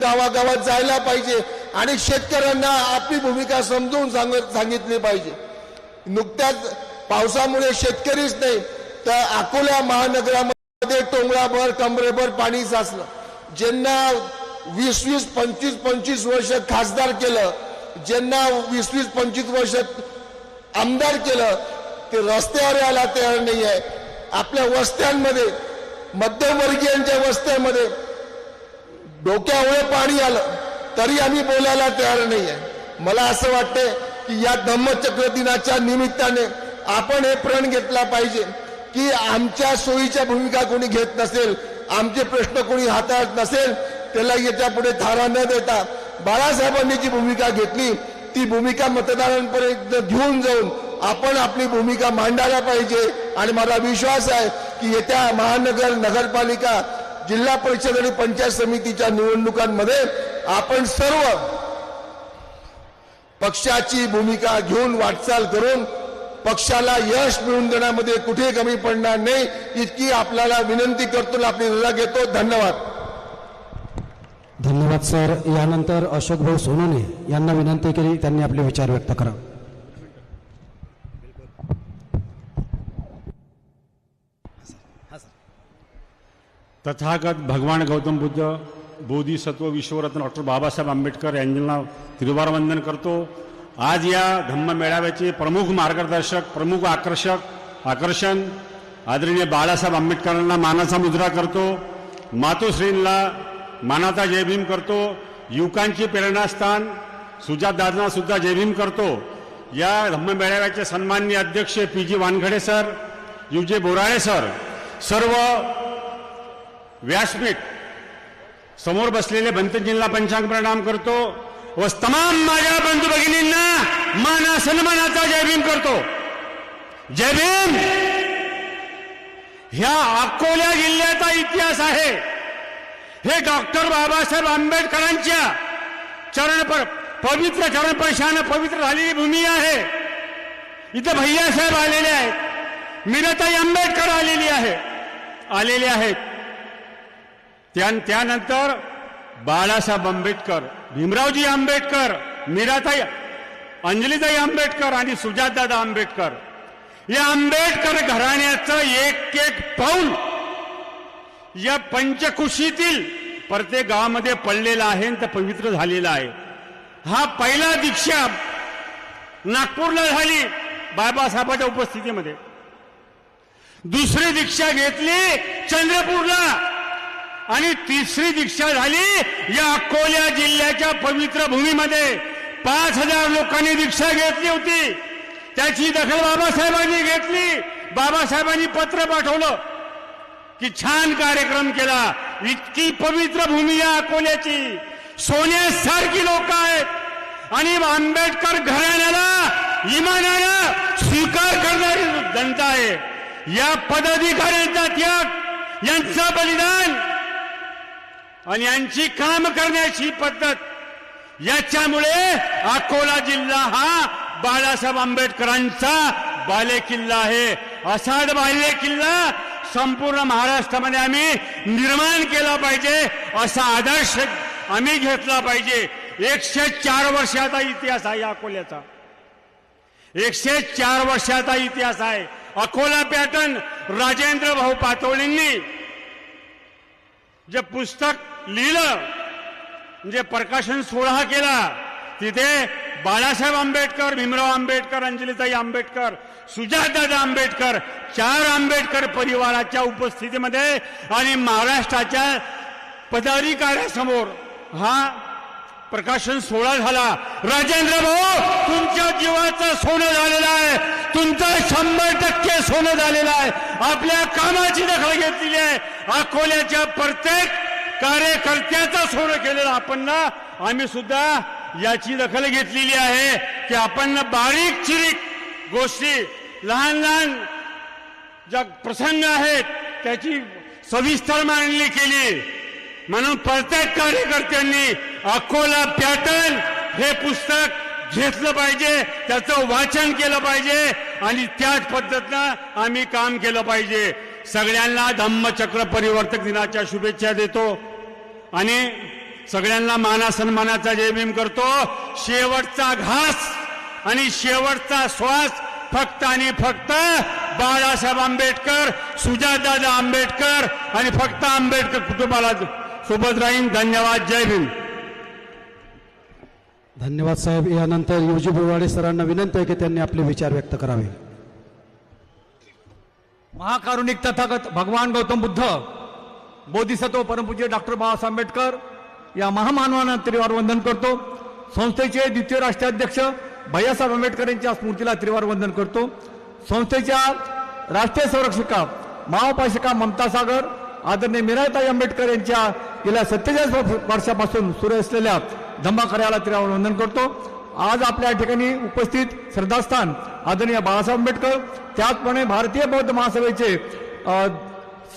गावागावात जायला पाहिजे आणि शेतकऱ्यांना आपली भूमिका समजून सांगत सांगितली पाहिजे. नुकत्याच पावसामुळे शेतकरीच नाही तर अकोला महानगरामध्ये टोंगळाभर कमरेभर पाणी साचलं. ज्यांना वीस वीस पंचवीस पंचवीस वर्ष खासदार केलं ज्यांना वीस वीस पंचवीस वर्ष आमदार केलं ते रस्त्यावर यायला तयार नाही आहे आपल्या वस्त्यांमध्ये मध्यमवर्गीयांच्या वस्त्यांमध्ये डोक्यामुळे पाणी आलं. तरी आम्ही बोलायला तयार नाही आहे मला असं वाटतंय की या धम्मचक्र दिनाच्या निमित्ताने आपण हे प्रण घेतला पाहिजे की आमच्या सोयीच्या भूमिका कोणी घेत नसेल आमचे प्रश्न कोणी हाताळत नसेल त्याला याच्यापुढे थारा न देता बाळासाहेबांनी जी भूमिका घेतली ती भूमिका मतदारांपर्यंत घेऊन जाऊन आपण आपली भूमिका मांडायला पाहिजे. आणि मला विश्वास आहे की येत्या महानगर नगरपालिका जिल्हा परिषद आणि पंचायत समितीच्या निवडणुकांमध्ये आपण सर्व पक्षाची भूमिका घेऊन वाटचाल करून पक्षाला यश मिळवून देण्यामध्ये कुठे कमी पडणार नाही इतकी आपल्याला विनंती करतो आपली रजा घेतो. धन्यवाद. धन्यवाद सर. यानंतर अशोक भाऊ सोनोने यांना विनंती केली. त्यांनी आपले विचार व्यक्त करा. तथागत भगवान गौतम बुद्ध बोधिसत्व विश्वरत्न डॉक्टर बाबासाहेब आंबेडकर यांना त्रिवारवंदन करतो. आज या धम्म मेळाव्याचे प्रमुख मार्गदर्शक प्रमुख आकर्षक आकर्षण आदरणीय बाळासाहेब आंबेडकरांना मानाचा मुद्रा करतो. मातोश्रींना मानाचा जयभीम करतो. युवकांची प्रेरणास्थान सुजातदादांना सुद्धा जयभीम करतो. या धम्म मेळाव्याचे सन्मान्य अध्यक्ष P G Wankhade sir U J Borale sir सर्व व्यासपीठ. समोर बसलेले बंतजींना पंचांग प्रणाम करतो. व तमाम माझ्या बंधू भगिनींना माना सन्मानाचा जय भीम करतो. जय भीम! ह्या अकोल्या जिल्ह्याचा इतिहास आहे. हे डॉक्टर बाबासाहेब आंबेडकरांच्या चरण पर पवित्र चरणपशानं पवित्र झालेली भूमी आहे. इथं भैयासाहेब आलेले आहेत. मीराताई आंबेडकर आलेली आहे. आलेले आहेत. त्या त्यानंतर बाळासाहेब आंबेडकर भीमरावजी आंबेडकर मीराताई अंजलीताई आंबेडकर आणि सुजातदादा आंबेडकर. या आंबेडकर घराण्याचं एक एक पाऊल या पंचकुशीतील प्रत्येक गावामध्ये पडलेला आहे आणि पवित्र झालेला आहे. हा पहिला दीक्षा नागपूरला झाली बाबासाहेबाच्या उपस्थितीमध्ये. दुसरी दीक्षा घेतली चंद्रपूरला. आणि तिसरी दीक्षा झाली या अकोल्या जिल्ह्याच्या पवित्र भूमीमध्ये. पाच हजार लोकांनी दीक्षा घेतली होती. त्याची दखल बाबासाहेबांनी घेतली. बाबासाहेबांनी पत्र पाठवलं की छान कार्यक्रम केला. इतकी पवित्र भूमी या अकोल्याची. सोन्यासारखी लोक आहेत. आणि आंबेडकर घराण्याला इमानाला स्वीकार करणारी जनता आहे. या पदाधिकाऱ्यांचा त्याग यांचं बलिदान आणि यांची काम करण्याची पद्धत. याच्यामुळे अकोला जिल्हा हा बाळासाहेब आंबेडकरांचा बालेकिल्ला आहे. असाड बाल्य किल्ला संपूर्ण महाराष्ट्रामध्ये आम्ही निर्माण केला पाहिजे असा आदर्श आम्ही घेतला पाहिजे. एकशे चार वर्षाचा इतिहास आहे अकोल्याचा. एकशे चार वर्षाचा इतिहास आहे. अकोला पॅटर्न राजेंद्र भाऊ पातोळींनी जे पुस्तक लिहिलं. म्हणजे प्रकाशन सोहळा केला. तिथे बाळासाहेब आंबेडकर भीमराव आंबेडकर अंजलीताई आंबेडकर सुजातदादा आंबेडकर चार आंबेडकर परिवाराच्या उपस्थितीमध्ये आणि महाराष्ट्राच्या पदाधिकाऱ्यासमोर हा प्रकाशन सोहळा झाला. राजेंद्र भाऊ तुमच्या जीवाचं सोनं झालेलं आहे. तुमचं शंभर टक्के सोनं झालेलं आहे. आपल्या कामाची दखल घेतलेली आहे. अकोल्याच्या प्रत्येक कार्यकर्त्याचं सोनं केलेलं आपण ना आम्ही सुद्धा याची दखल घेतलेली आहे की आपण बारीक चिरीक गोष्टी लहान लहान ज्या प्रसंग आहेत त्याची सविस्तर मांडणी केली. म्हणून प्रत्येक कार्यकर्त्यांनी अकोला पॅटर्न हे पुस्तक घेतलं पाहिजे त्याचं वाचन केलं पाहिजे आणि त्याच पद्धतीनं आम्ही काम केलं पाहिजे. सगळ्यांना धम्मचक्र परिवर्तक दिनाच्या शुभेच्छा देतो. आणि सगळ्यांना मानासन्मानाचा जय भीम करतो. शेवटचा घास आणि शेवटचा श्वास फक्त आणि फक्त बाळासाहेब आंबेडकर सुजातदादा आंबेडकर आणि फक्त आंबेडकर कुटुंबाला सोबत राहीन. धन्यवाद जय भीम. धन्यवाद साहेब. यानंतर युजी बुवाडे सरांना विनंती आहे की त्यांनी आपले विचार व्यक्त करावे. महाकारुणिक तथागत भगवान गौतम बुद्ध बोधिसत्व परमपूज्य डॉक्टर बाबासाहेब आंबेडकर या महामानवांना त्रिवार वंदन करतो. संस्थेचे द्वितीय राष्ट्राध्यक्ष भैयासाहेब आंबेडकर यांच्या स्मृतीला त्रिवार वंदन करतो. संस्थेच्या राष्ट्रीय संरक्षिका महाउपाशिका ममता सागर आदरणीय मीराताई आंबेडकर यांच्या गेल्या सत्तेचाळीस वर्षापासून सुरू असलेल्या धम्मा त्रिवार वंदन करतो. आज आपल्या ठिकाणी उपस्थित श्रद्धास्थान आदरणीय बाळासाहेब आंबेडकर त्याचप्रमाणे भारतीय बौद्ध महासभेचे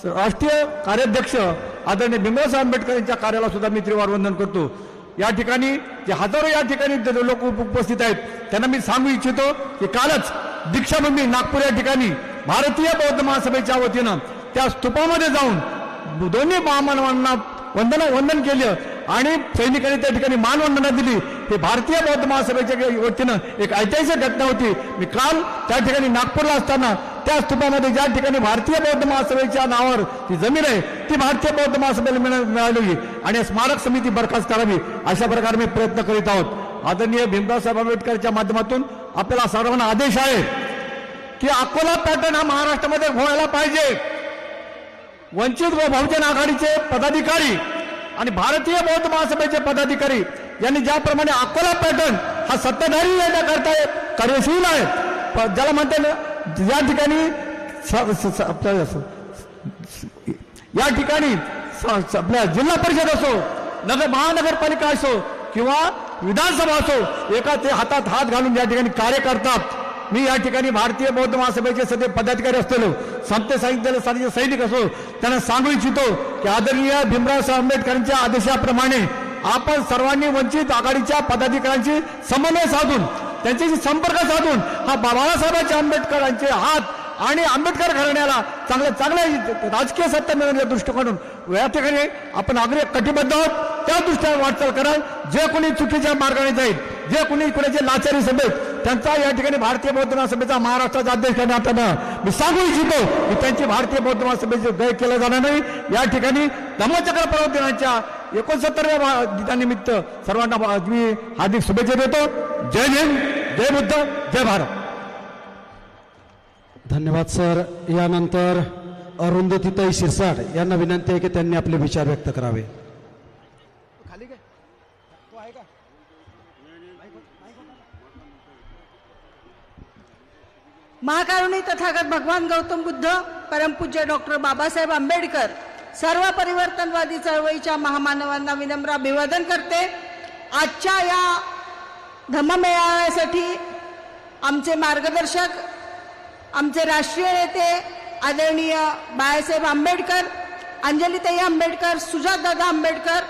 राष्ट्रीय कार्याध्यक्ष आदरणीय भीमरावसाहेब आंबेडकर यांच्या कार्याला सुद्धा मी त्रिवार वंदन करतो. या ठिकाणी जे हजारो या ठिकाणी लोक उपस्थित आहेत त्यांना मी सांगू इच्छितो की कालच दीक्षाभूमी नागपूर या ठिकाणी भारतीय बौद्ध महासभेच्या वतीनं त्या स्तूपामध्ये जाऊन दोन्ही महामानवांना वंदना वंदन केलं आणि सैनिकांनी त्या ठिकाणी मानवंदना दिली. हे भारतीय बौद्ध महासभेच्या वतीनं एक ऐतिहासिक घटना होती. मी काल त्या ठिकाणी नागपूरला असताना त्या स्तूपामध्ये ज्या ठिकाणी भारतीय बौद्ध महासभेच्या नावावर ती जमीन आहे ती भारतीय बौद्ध महासभेला मिळालेली. आणि स्मारक समिती बरखास्त करावी अशा प्रकारे मी प्रयत्न करीत आहोत. आदरणीय भीमरावसाहेब आंबेडकरच्या माध्यमातून आपल्याला सर्वांना आदेश आहे की अकोला पॅटर्न हा महाराष्ट्रामध्ये व्हायला पाहिजे. वंचित व बहुजन आघाडीचे पदाधिकारी आणि भारतीय बौद्ध महासभेचे पदाधिकारी यांनी ज्याप्रमाणे अकोला पॅटर्न हा सत्ताधारी करता कार्यशील आहे. प- ज्याला म्हणते ना, या ठिकाणी या ठिकाणी आपल्या जिल्हा परिषद असो नगर महानगरपालिका असो किंवा विधानसभा असो एका ते हातात हात घालून या ठिकाणी कार्य करतात. मी या ठिकाणी भारतीय बौद्ध महासभेचे सध्या पदाधिकारी असलेलो संत साहित्य साधीचे सैनिक असो त्यांना सांगू इच्छितो की आदरणीय भीमरावसाहेब आंबेडकरांच्या आदेशाप्रमाणे आपण सर्वांनी वंचित आघाडीच्या पदाधिकाऱ्यांशी समन्वय साधून त्यांच्याशी संपर्क साधून हा बाबासाहेबांचे आंबेडकरांचे हात आणि आंबेडकर घराण्याला चांगल्या चांगल्या राजकीय सत्ता मिळवण्याच्या दृष्टिकोनातून या ठिकाणी आपण आग्रह कटिबद्ध आहोत. त्या दृष्टीने वाटचाल कराल. जे कोणी चुकीच्या मार्गाने जाईल जे कोणी कुणाचे लाचारी सभेत त्यांचा या ठिकाणी भारतीय बौद्ध महासभेचा महाराष्ट्राचा अध्यक्ष करण्यात मी सांगू इच्छितो की त्यांची भारतीय बौद्ध महासभेचे गय केलं जाणार नाही. या ठिकाणी धम्मचक्र पर्व दिनाच्या एकोणसत्तरव्या दिनानिमित्त सर्वांना मी हार्दिक शुभेच्छा देतो. जय हिंद. जय बुद्ध जय भारत. धन्यवाद सर. यानंतर अरुंधतीताई शिरसाट यांना विनंती आहे की त्यांनी आपले विचार व्यक्त करावे. महाकारुणी तथागत भगवान गौतम बुद्ध परमपूज्य डॉक्टर बाबासाहेब आंबेडकर सर्व परिवर्तनवादी चळवळीच्या महामानवांना विनम्र अभिवादन करते. आजच्या या धम्म मेळाव्यासाठी आमचे मार्गदर्शक आमचे राष्ट्रीय नेते आदरणीय बाळासाहेब आंबेडकर अंजलीताई आंबेडकर सुजातदादा आंबेडकर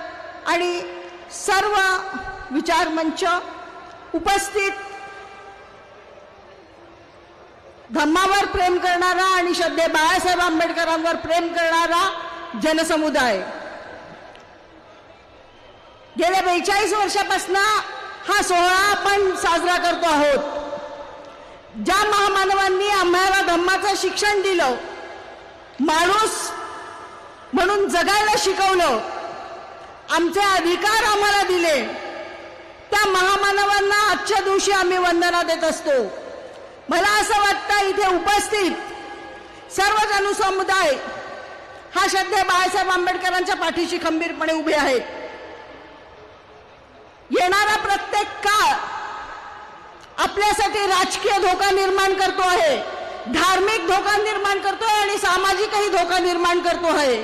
आणि सर्व विचारमंच उपस्थित धम्मावर प्रेम करणारा आणि श्रद्धे बाळासाहेब आंबेडकरांवर प्रेम करणारा जनसमुदाय. गेल्या बेचाळीस वर्षापासून हा सोहळा आपण साजरा करतो आहोत. ज्या महामानवांनी आम्हाला धम्माचं शिक्षण दिलं माणूस म्हणून जगायला शिकवलं आमचे अधिकार आम्हाला दिले त्या महामानवांना आजच्या दिवशी आम्ही वंदना देत असतो. मला असं वाटतं इथे उपस्थित सर्व जनुसमुदाय हा श्रद्धे बाळासाहेब आंबेडकरांच्या पाठीशी खंबीरपणे उभे आहेत. येणारा प्रत्येक काळ आपल्यासाठी राजकीय धोका निर्माण करतो आहे. धार्मिक धोका निर्माण करतो आहे आणि सामाजिकही धोका निर्माण करतो आहे.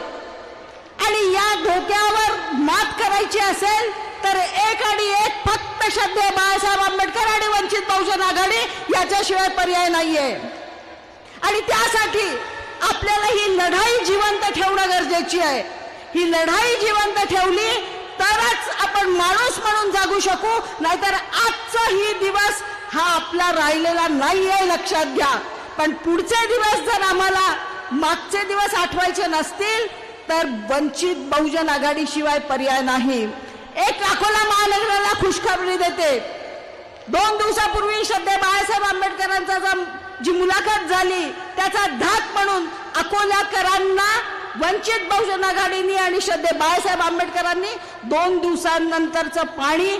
आणि या धोक्यावर मात करायची असेल तर एक आणि एक फक्त श्रद्धे बाळासाहेब आंबेडकर आणि वंचित बहुजन आघाडी याच्याशिवाय पर्याय नाहीये. आणि त्यासाठी आपल्याला ही लढाई जिवंत ठेवणं गरजेची आहे. ही लढाई जिवंत ठेवली तरच आपण माणूस म्हणून जागू शकू नाहीतर आजचा ही दिवस हा आपला राहिलेला नाहीये लक्षात घ्या. पण पुढचे दिवस जर आम्हाला मागचे दिवस आठवायचे नसतील तर वंचित बहुजन आघाडीशिवाय पर्याय नाही. एक अकोला महानगराला खुशखबरी देते. दोन दिवसापूर्वी श्रद्धे बाळासाहेब आंबेडकरांचा जी मुलाखत झाली त्याचा धाक म्हणून अकोल्याकरांना वंचित बहुजन आघाडीनी आणि श्रद्धे बाळासाहेब आंबेडकरांनी दोन दिवसांनंतरचं पाणी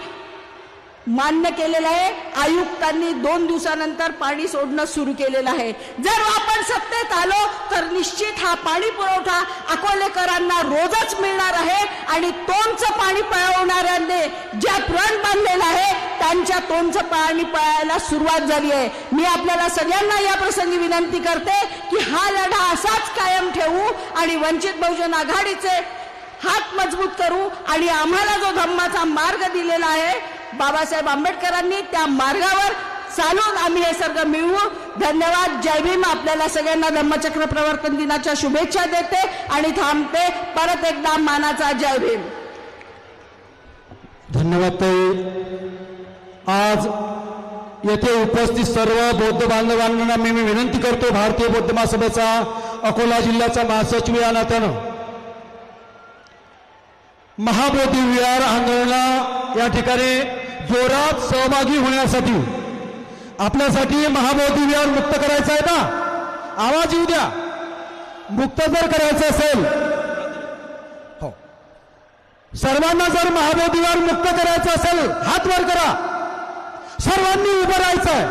मान्य केलेलं आहे. आयुक्तांनी दोन दिवसानंतर पाणी सोडणं सुरू केलेलं आहे. जर आपण सत्तेत आलो तर निश्चित हा पाणी पुरवठा अकोलेकरांना रोजच मिळणार आहे आणि तोंडचं पाणी पळवणाऱ्यांनी ज्या प्रण बांधलेलं आहे त्यांच्या तोंडचं पाणी पळायला सुरुवात झाली आहे. मी आपल्याला सगळ्यांना या प्रसंगी विनंती करते की हा लढा असाच कायम ठेवू आणि वंचित बहुजन आघाडीचे हात मजबूत करू आणि आम्हाला जो धम्माचा मार्ग दिलेला आहे बाबासाहेब आंबेडकरांनी त्या मार्गावर चालून आम्ही हे सर्व मिळवू. धन्यवाद. जय भीम. आपल्याला सगळ्यांना धम्मचक्र प्रवर्तन दिनाच्या शुभेच्छा देते आणि थांबते. परत एकदा मानाचा जय भीम. धन्यवाद आज येथे उपस्थित सर्व बौद्ध बांधवांना मी मी विनंती करतो भारतीय बौद्ध महासभेचा अकोला जिल्ह्याचा महासचिव या नात्यानं. महाबोधी विहार आंदोलना या ठिकाणी जोरात सहभागी होण्यासाठी. आपल्यासाठी महाबोधी विहार मुक्त करायचं आहे ना? आवाज येऊ द्या. मुक्त जर करायचं असेल. हो. सर्वांना जर महाबोधीवर मुक्त करायचं असेल हात वर करा. सर्वांनी उभं राहायचं आहे.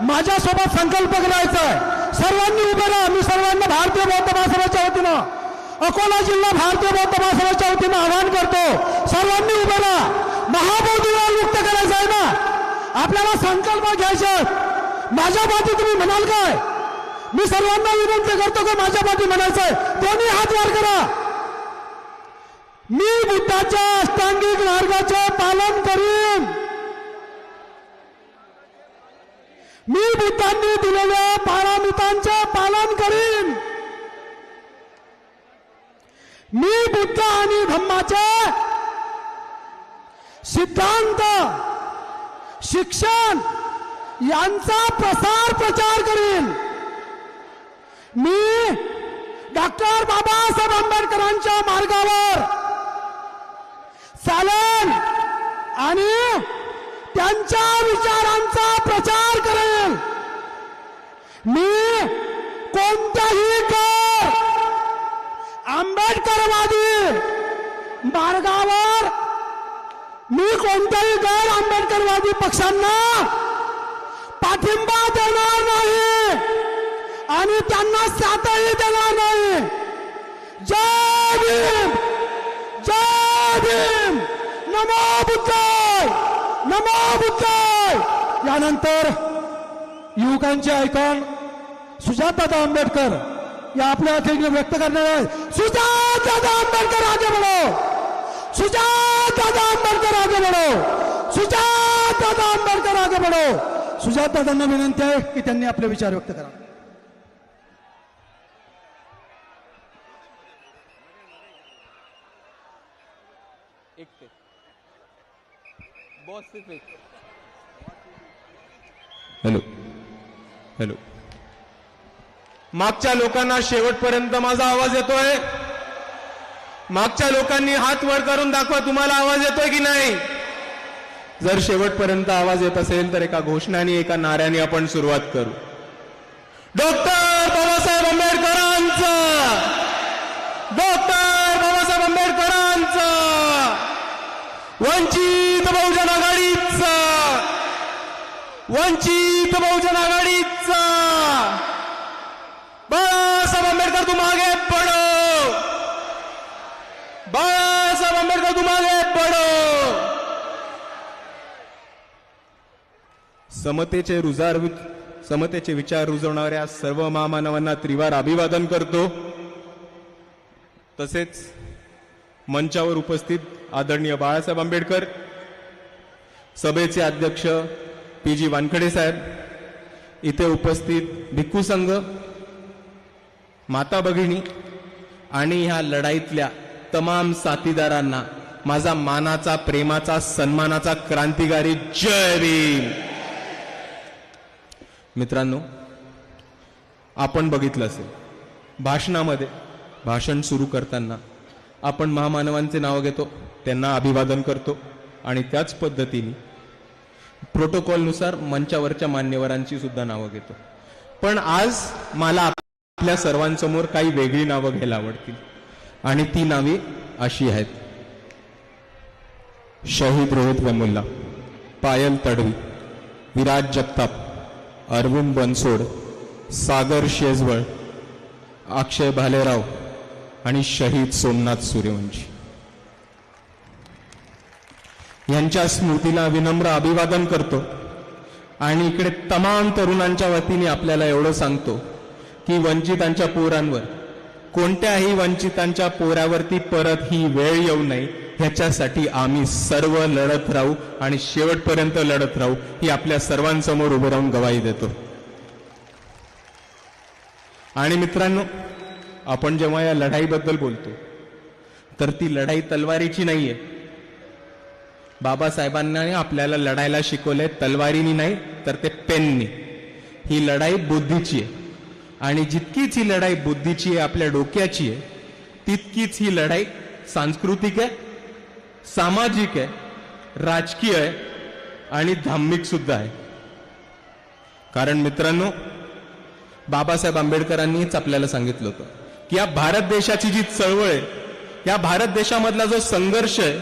माझ्यासोबत संकल्प करायचा आहे. सर्वांनी उभं राहा. मी सर्वांना भारतीय बौद्ध महासभेच्या वतीनं अकोला जिल्हा भारतीय बौद्ध महासभेच्या वतीनं आवाहन करतो. सर्वांनी उभं राहा. महाबोधीवर मुक्त करायचं आहे ना? आपल्याला संकल्प घ्यायचा माझ्या पाठी तुम्ही म्हणाल काय? मी सर्वांना विनंती करतो की माझ्या पाठी म्हणायचंय कोणी हात वार करा. मी बुद्धाच्या अष्टांगिक मार्गाचे पालन करीन. मी बुद्धांनी दिलेल्या पारामितांचे पालन करीन. मी बुद्ध आणि धम्माचे सिद्धांत शिक्षण यांचा प्रसार प्रचार करीन. मी डॉक्टर बाबासाहेब आंबेडकरांच्या मार्गावर चालेल आणि त्यांच्या विचारांचा प्रचार करेल. मी कोणत्याही कर आंबेडकरवादी मार्गावर मी कोणत्याही गैर आंबेडकरवादी पक्षांना पाठिंबा देणार नाही आणि त्यांना साथही देणार नाही. जय भीम! जय भीम! नमो बुद्धाय! नमो बुद्धाय! यानंतर युवकांचे आयकॉन सुजातादा आंबेडकर या आपल्या ठिकाणी व्यक्त करणार आहे सुजातादा आंबेडकर आगे बढो! सुजातादा आंबेडकर आगे बढो। सुजातादा आंबेडकर आगे बढो। सुजातादांना विनंती आहे की त्यांनी आपले विचार व्यक्त करा. एक ते. बॉस सिर्फ एक हॅलो हॅलो मागच्या लोकांना शेवटपर्यंत माझा आवाज येतोय. मागच्या लोकांनी हात वर करून दाखवा तुम्हाला आवाज येतोय की नाही? जर शेवटपर्यंत आवाज येत असेल तर एका घोषणाने एका नाऱ्याने आपण सुरुवात करू. डॉक्टर बाबासाहेब आंबेडकरांचा! डॉक्टर बाबासाहेब आंबेडकरांचा! वंचित बहुजन आघाडीचा! वंचित बहुजन आघाडीचा! बाळासाहेब आंबेडकर तू मागे पडो! बाळासाहेब आंबेडकर तुम्हाला पडो. समतेचे रुजार समतेचे विचार रुजवणाऱ्या सर्व महामानवांना त्रिवार अभिवादन करतो. तसेच मंचावर उपस्थित आदरणीय बाळासाहेब आंबेडकर सभेचे अध्यक्ष पी जी वानखडे साहेब इथे उपस्थित भिक्खू संघ माता भगिनी आणि ह्या लढाईतल्या तमाम साथीदारांना माझा मानाचा प्रेमाचा सन्मानाचा क्रांतिकारी जय भीम. मित्रांनो आपण बघितलं असेल भाषणामध्ये भाषण सुरू करताना आपण महामानवांचे नाव घेतो त्यांना अभिवादन करतो आणि त्याच पद्धतीने प्रोटोकॉलनुसार मंचावरच्या मान्यवरांची सुद्धा नावं घेतो. पण आज मला आपल्या सर्वांसमोर काही वेगळी नावं घ्यायला आवडतील. आणि ती नावे अशी आहेत. शहीद रोहित वेमुल्ला पायल तडवी विराज जगताप अरविंद बनसोड सागर शेजवळ अक्षय भालेराव आणि शहीद सोमनाथ सूर्यवंशी. यांच्या स्मृतीला विनम्र अभिवादन करतो आणि इकडे तमाम तरुणांच्या वतीने आपल्याला एवढं सांगतो की वंचितांच्या पोरांवर कोणत्याही वंचितांच्या पोरावरती परत ही वेळ येऊ नये ह्याच्यासाठी आम्ही सर्व लढत राहू आणि शेवटपर्यंत लढत राहू ही आपल्या सर्वांसमोर उभं राहून गवाही देतो. आणि मित्रांनो आपण जेव्हा या लढाईबद्दल बोलतो तर ती लढाई तलवारीची नाहीये. बाबासाहेबांना आपल्याला लढायला शिकवलंय तलवारीनी नाही तर ते पेननी. ही लढाई बुद्धीची आहे. आणि जितकीच ही लढाई बुद्धीची आहे आपल्या डोक्याची आहे तितकीच ही लढाई सांस्कृतिक आहे सामाजिक आहे राजकीय आहे आणि धार्मिक सुद्धा आहे. कारण मित्रांनो बाबासाहेब आंबेडकरांनीच आपल्याला सांगितलं होतं की या भारत देशाची जी चळवळ आहे या भारत देशामधला जो संघर्ष आहे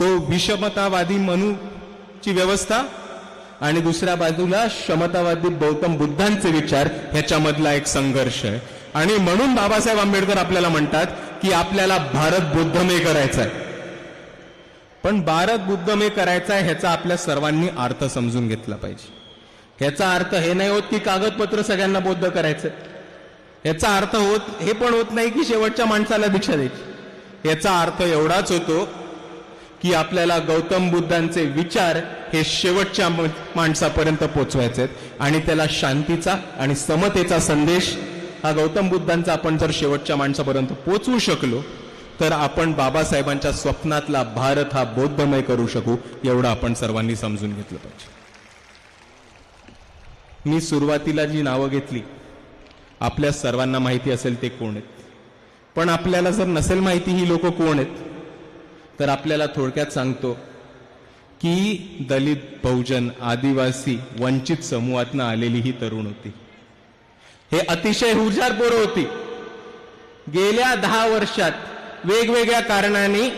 तो विषमतावादी मनूची व्यवस्था आणि दुसऱ्या बाजूला क्षमतावादी गौतम बुद्धांचे विचार ह्याच्यामधला एक संघर्ष आहे. आणि म्हणून बाबासाहेब आंबेडकर आपल्याला म्हणतात की आपल्याला भारत बुद्धमय करायचा आहे. पण भारत बुद्धमय करायचा आहे ह्याचा आपल्या सर्वांनी अर्थ समजून घेतला पाहिजे. ह्याचा अर्थ हे नाही होत की कागदपत्र सगळ्यांना बौद्ध करायचं. ह्याचा अर्थ होत हे पण होत नाही की शेवटच्या माणसाला दीक्षा द्यायची. याचा अर्थ एवढाच होतो की आपल्याला गौतम बुद्धांचे विचार हे शेवटच्या माणसापर्यंत पोचवायचे आहेत. आणि त्याला शांतीचा आणि समतेचा संदेश हा गौतम बुद्धांचा आपण जर शेवटच्या माणसापर्यंत पोचवू शकलो तर आपण बाबासाहेबांच्या स्वप्नातला भारत हा बौद्धमय करू शकू एवढं आपण सर्वांनी समजून घेतलं पाहिजे. मी सुरुवातीला जी नावं घेतली आपल्या सर्वांना माहिती असेल ते कोण आहेत. पण आपल्याला जर नसेल माहिती ही लोक कोण आहेत तर आपल्याला थोडक्यात सांगतो की दलित बहुजन आदिवासी वंचित समूहातनं आलेली ही तरुण होती. हे अतिशय हुशार पोरं होती. गेल्या दहा वर्षात वेगवेगळ्या कारणाने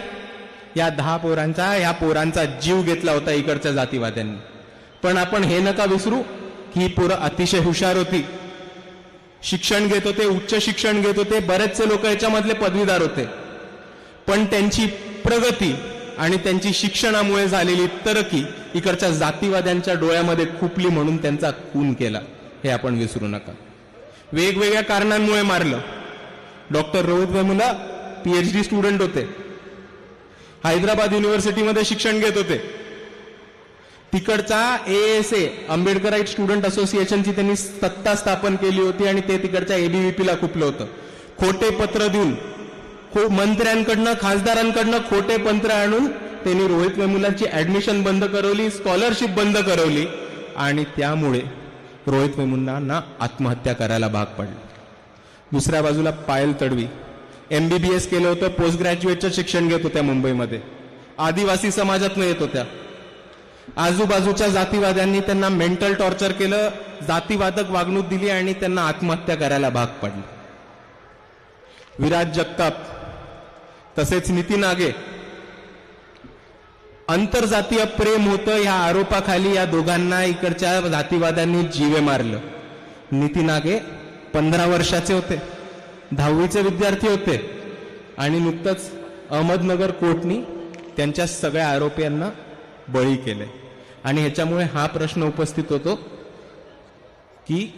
या दहा पोरांचा या पोरांचा जीव घेतला होता इकडच्या जातीवाद्यांनी. पण आपण हे नका विसरू की ही पोरं अतिशय हुशार होती. शिक्षण घेत होते उच्च शिक्षण घेत होते बरेचसे लोक याच्यामधले पदवीदार होते. पण त्यांची प्रगती आणि त्यांची शिक्षणामुळे झालेली तरकी इकडच्या जातीवाद्यांच्या डोळ्यामध्ये खुपली म्हणून त्यांचा खून केला. हे आपण विसरू नका. वेगवेगळ्या कारणांमुळे मारलं. Doctor Rohit Vemula PhD student होते. हैदराबाद युनिव्हर्सिटीमध्ये शिक्षण घेत होते. तिकडचा एएसए आंबेडकराईट स्टुडंट असोसिएशनची त्यांनी सत्ता स्थापन केली होती आणि ते तिकडच्या एबीव्हीपीला खुपलं होतं. खोटे पत्र देऊन हो, मंत्र्यांकडनं खासदारांकडनं खोटे पत्र आणून त्यांनी रोहित वेमुलांची ऍडमिशन बंद करवली स्कॉलरशिप बंद करवली आणि त्यामुळे रोहित वेमुलांना आत्महत्या करायला भाग पडलं. दुसऱ्या बाजूला पायल तडवी. एमबीबीएस केलं होतं पोस्ट ग्रॅज्युएटचं शिक्षण घेत होत्या मुंबईमध्ये. आदिवासी समाजातनं येत होत्या. आजूबाजूच्या जातीवाद्यांनी त्यांना मेंटल टॉर्चर केलं जातीवादक वागणूक दिली आणि त्यांना आत्महत्या करायला भाग पडलं. विराज जगताप तसेच नितीन आगे आंतरजातीय प्रेम होतं या आरोपाखाली या दोघांना इकडच्या जातीवाद्यांनी जीवे मारलं. नितीन आगे पंधरा वर्षाचे होते. दहावीचे विद्यार्थी होते. आणि नुकतंच अहमदनगर कोर्टनी त्यांच्या सगळ्या आरोपींना बळी केले. आणि ह्याच्यामुळे हा प्रश्न उपस्थित होतो की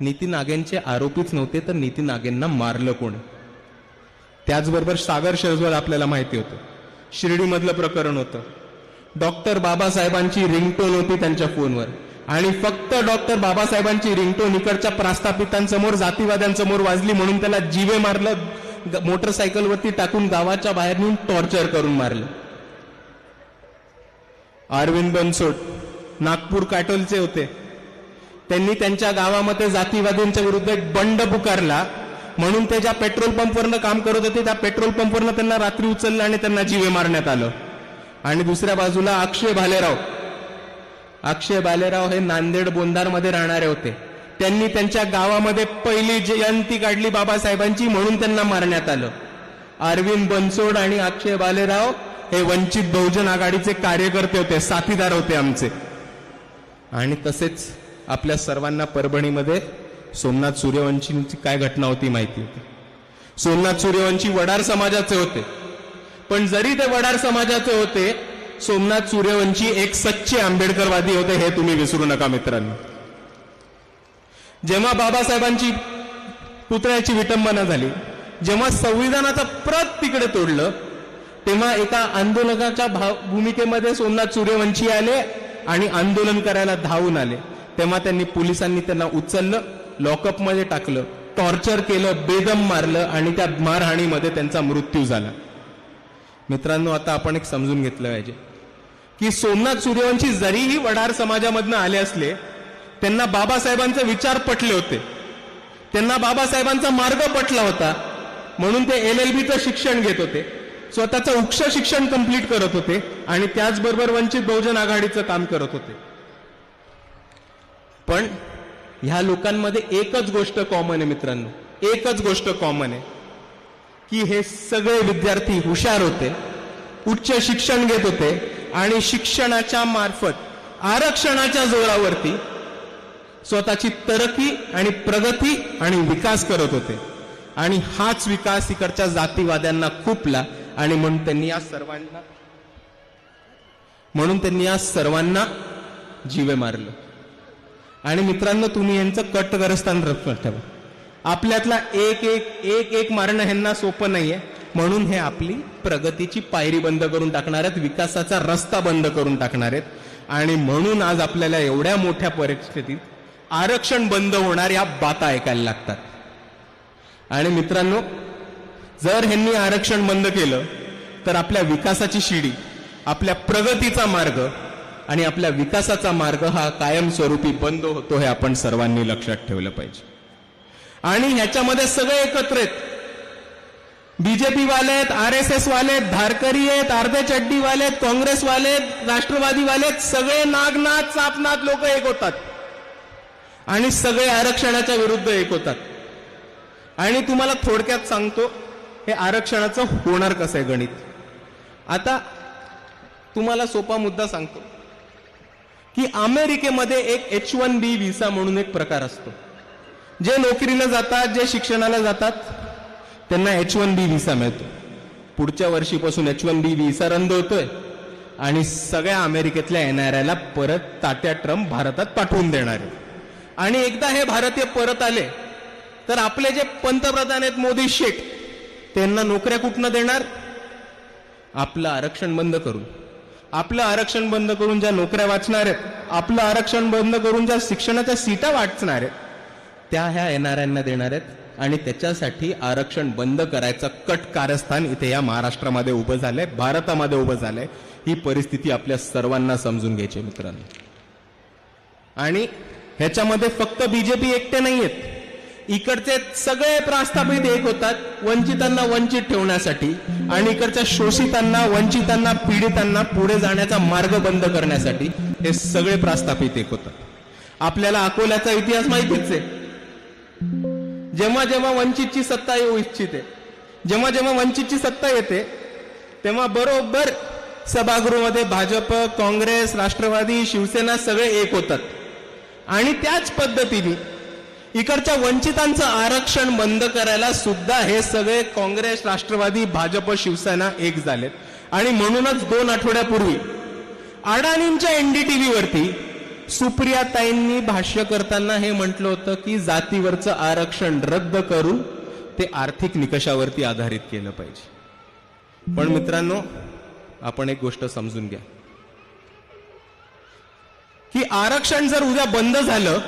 नितीन नागेंचे आरोपीच नव्हते तर नितीन नागेंना मारलं कोण? त्याचबरोबर सागर शेजवळ आपल्याला माहिती होतं. शिर्डीमधलं प्रकरण होतं. डॉक्टर बाबासाहेबांची रिंगटोन होती त्यांच्या फोनवर. आणि फक्त डॉक्टर बाबासाहेबांची रिंगटोन इकडच्या प्रास्थापितांसमोर जातीवाद्यांसमोर वाजली म्हणून त्याला जीवे मारलं मोटरसायकलवरती टाकून गावाच्या बाहेर नेऊन टॉर्चर करून मारलं. अरविंद बनसोड नागपूर काटोलचे होते. त्यांनी त्यांच्या गावामध्ये जातीवादींच्या विरुद्ध एक बंड पुकारला. म्हणून ते ज्या पेट्रोल पंपवरनं काम करत होते त्या पेट्रोल पंपवरनं त्यांना रात्री उचललं आणि त्यांना जीवे मारण्यात आलं. आणि दुसऱ्या बाजूला अक्षय भालेराव. अक्षय बालेराव हे नांदेड बोंदारमध्ये राहणारे होते. त्यांनी त्यांच्या गावामध्ये पहिली जयंती काढली बाबासाहेबांची म्हणून त्यांना मारण्यात आलं. अरविंद बनसोड आणि अक्षय बालेराव हे वंचित बहुजन आघाडीचे कार्यकर्ते होते साथीदार होते आमचे. आणि तसेच आपल्या सर्वांना परभणीमध्ये सोमनाथ सूर्यवंशींची काय घटना होती माहिती होती. सोमनाथ सूर्यवंशी वडार समाजाचे होते. पण जरी ते वडार समाजाचे होते सोमनाथ सूर्यवंशी एक सच्चे आंबेडकरवादी होते हे तुम्ही विसरू नका मित्रांनो. जेव्हा बाबासाहेबांची पुतळ्याची विटंबना झाली जेव्हा संविधानाचं प्रत तिकडे तोडलं तेव्हा एका आंदोलकाच्या भाव भूमिकेमध्ये सोमनाथ सूर्यवंशी आले आणि आंदोलन करायला धावून आले. तेव्हा त्यांनी पोलिसांनी त्यांना उचललं लॉकअपमध्ये टाकलं टॉर्चर केलं बेदम मारलं आणि त्या मारहाणीमध्ये त्यांचा मृत्यू झाला. मित्रांनो आता आपण एक समजून घेतलं पाहिजे की सोमनाथ सूर्यवंशी जरीही वडार समाजामधनं आले असले त्यांना बाबासाहेबांचे विचार पटले होते. त्यांना बाबासाहेबांचा मार्ग पटला होता. म्हणून ते एल एल बीचं शिक्षण घेत होते. स्वतःचं उक्ष शिक्षण कंप्लीट करत होते आणि त्याचबरोबर वंचित बहुजन आघाडीचं काम करत होते. पण ह्या लोकांमध्ये एकच गोष्ट कॉमन आहे मित्रांनो. एकच गोष्ट कॉमन आहे. की हे सगळे विद्यार्थी हुशार होते उच्च शिक्षण घेत होते आणि शिक्षणाच्या मार्फत आरक्षणाच्या जोरावरती स्वतःची तरक्की आणि प्रगती आणि विकास करत होते. आणि हाच विकास इकडच्या जातीवाद्यांना खुपला आणि म्हणून त्यांनी या सर्वांना म्हणून त्यांनी या सर्वांना जीवे मारलं. आणि मित्रांनो तुम्ही यांचं कटग्रस्थान लक्षात ठेवा. आपल्यातला एक एक एक एक मारणं ह्यांना सोपं नाहीये. म्हणून हे आपली प्रगतीची पायरी बंद करून टाकणार आहेत विकासाचा रस्ता बंद करून टाकणार आहेत. आणि म्हणून आज आपल्याला एवढ्या मोठ्या परिस्थितीत आरक्षण बंद होणार या बाता ऐकायला लागतात. आणि मित्रांनो जर ह्यांनी आरक्षण बंद केलं तर आपल्या विकासाची शिडी आपल्या प्रगतीचा मार्ग आणि आपल्या विकासाचा मार्ग हा कायमस्वरूपी बंद होतो हे आपण सर्वांनी लक्षात ठेवलं पाहिजे. आणि ह्याच्यामध्ये सगळे एकत्र आहेत. बीजेपी वाले आहेत आर एस एस वाले आहेत धारकरी आहेत अर्धे चड्डीवाले आहेत काँग्रेस वाले आहेत राष्ट्रवादीवाले आहेत सगळे नागनाथ चापनाथ लोक एक होतात. आणि सगळे आरक्षणाच्या विरुद्ध एक होतात. आणि तुम्हाला थोडक्यात सांगतो हे आरक्षणाचं होणार कसं आहे गणित? आता तुम्हाला सोपा मुद्दा सांगतो. की अमेरिकेमध्ये एक एच वन बी व्हिसा म्हणून एक प्रकार असतो. जे नोकरीला जातात जे शिक्षणाला जातात त्यांना एच वन बी व्हिसा मिळतो. पुढच्या वर्षीपासून एच वन बी व्हिसा रद्द होतोय आणि सगळ्या अमेरिकेतल्या येणाऱ्याला परत तात्या ट्रम्प भारतात पाठवून देणार आहे आणि एकदा हे भारतीय परत आले तर आपले जे पंतप्रधान आहेत मोदी शेठ त्यांना नोकऱ्या कुठनं देणार? आपलं आरक्षण बंद करून. आपलं आरक्षण बंद करून ज्या नोकऱ्या वाचणार आहेत आपलं आरक्षण बंद करून ज्या शिक्षणाच्या सीटा वाचणार आहेत त्या ह्या येणाऱ्यांना देणार आहेत आणि त्याच्यासाठी आरक्षण बंद करायचं कट कारस्थान इथे या महाराष्ट्रामध्ये उभं झालंय भारतामध्ये उभं झालंय. ही परिस्थिती आपल्या सर्वांना समजून घ्यायची मित्रांनो. आणि ह्याच्यामध्ये फक्त बीजेपी एकटे नाही आहेत इकडचे सगळे प्रास्थापित एक होतात वंचितांना वंचित ठेवण्यासाठी आणि इकडच्या शोषितांना वंचितांना पीडितांना पुढे जाण्याचा मार्ग बंद करण्यासाठी हे सगळे प्रास्थापित एक होतात. आपल्याला अकोल्याचा इतिहास माहितीच आहे. जेव्हा जेव्हा वंचितची सत्ता येऊ इच्छिते जेव्हा जेव्हा वंचितची सत्ता येते तेव्हा बरोबर सभागृहामध्ये भाजप काँग्रेस राष्ट्रवादी शिवसेना सगळे एक होतात. आणि त्याच पद्धतीने इकडच्या वंचितांचं आरक्षण बंद करायला सुद्धा हे सगळे काँग्रेस राष्ट्रवादी भाजप शिवसेना एक झालेत. आणि म्हणूनच दोन आठवड्यापूर्वी अडाणींच्या एनडीटीव्हीवरती सुप्रियाताईंनी भाष्य करताना हे म्हटलं होतं की जातीवरचं आरक्षण रद्द करून ते आर्थिक निकषावरती आधारित केलं पाहिजे. पण मित्रांनो आपण एक गोष्ट समजून घ्या. की आरक्षण जर उद्या बंद झालं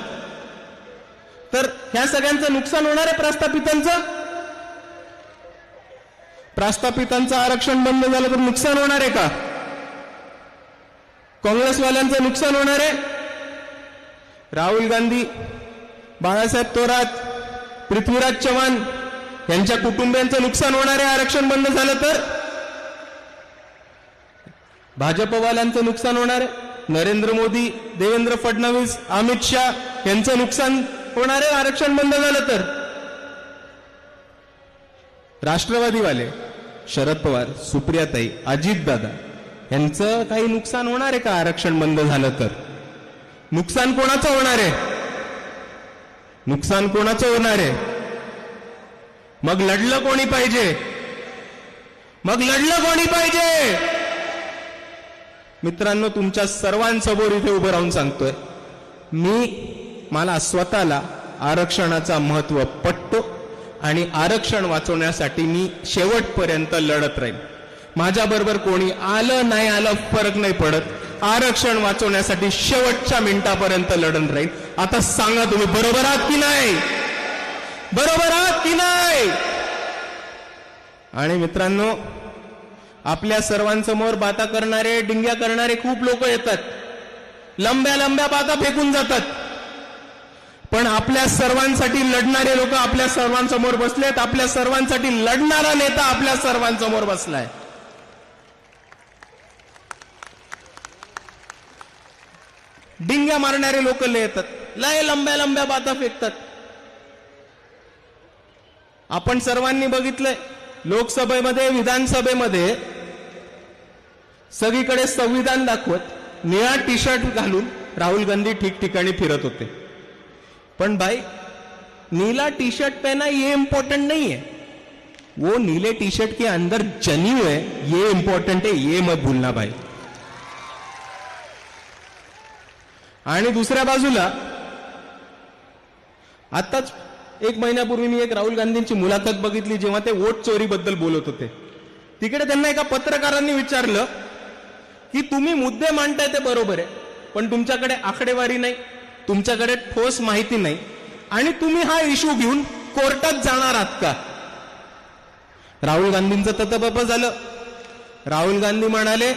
तर ह्या सगळ्यांचं नुकसान होणार आहे प्रास्थापितांचं? प्रास्थापितांचं आरक्षण बंद झालं तर नुकसान होणार आहे का? काँग्रेसवाल्यांचं नुकसान होणार आहे? राहुल गांधी बाळासाहेब थोरात पृथ्वीराज चव्हाण यांच्या कुटुंबियांचं नुकसान होणार आहे आरक्षण बंद झालं तर? भाजपवाल्यांचं नुकसान होणार आहे? नरेंद्र मोदी देवेंद्र फडणवीस अमित शाह यांचं नुकसान होणार आहे आरक्षण बंद झालं तर? राष्ट्रवादीवाले शरद पवार सुप्रियाताई अजितदादा यांचं काही नुकसान होणार आहे का आरक्षण बंद झालं तर? नुकसान कोणाचं होणार आहे? नुकसान कोणाचं होणार आहे? मग लढलं कोणी पाहिजे? मग लढलं कोणी पाहिजे? मित्रांनो तुमच्या सर्वांसमोर इथे उभं राहून सांगतोय मी मला स्वतःला आरक्षणाचा महत्त्व पटतो आणि आरक्षण वाचवण्यासाठी मी शेवटपर्यंत लढत राहील माझ्याबरोबर कोणी आलं नाही आलं फरक नाही पडत. आरक्षण वाचवण्यासाठी शेवटच्या मिनिटापर्यंत लढत राहील आता सांगा तुम्ही बरोबर आहात की नाही? बरोबर आहात की नाही? आणि मित्रांनो आपल्या सर्वांसमोर बाता करणारे डिंग्या करणारे खूप लोक येतात. लंब्या लंब्या बाता फेकून जातात. पण आपल्या सर्वांसाठी लढणारे लोक आपल्या सर्वांसमोर बसलेत आपल्या सर्वांसाठी लढणारा नेता आपल्या सर्वांसमोर बसलाय. डिंग्या मारणारे लोक लय येतात. लय लंब्या लंब्या बाता फेकतात. आपण सर्वांनी बघितलंय लोकसभेमध्ये विधानसभेमध्ये सगळीकडे संविधान दाखवत निळा टी शर्ट घालून राहुल गांधी ठिकठिकाणी फिरत होते. पण भाई नीला टी शर्ट पहना ये इंपॉर्टेंट नहीं है। वो नीले टी शर्ट के अंदर जनी है ये इंपॉर्टेंट है ये मत भूलना भाई। आणि दुसऱ्या बाजूला आताच एक महिन्यापूर्वी मी एक राहुल गांधींची मुलाखत बघितली जेव्हा ते वोट चोरीबद्दल बोलत होते. तिकडे त्यांना एका पत्रकारांनी विचारलं की तुम्ही मुद्दे मांडताय ते बरोबर आहे पण तुमच्याकडे आकडेवारी नाही. तुमच्याकडे ठोस माहिती नाही. आणि तुम्ही हा इश्यू घेऊन कोर्टात जाणार आहात का? राहुल गांधींचं ततबप झालं. राहुल गांधी म्हणाले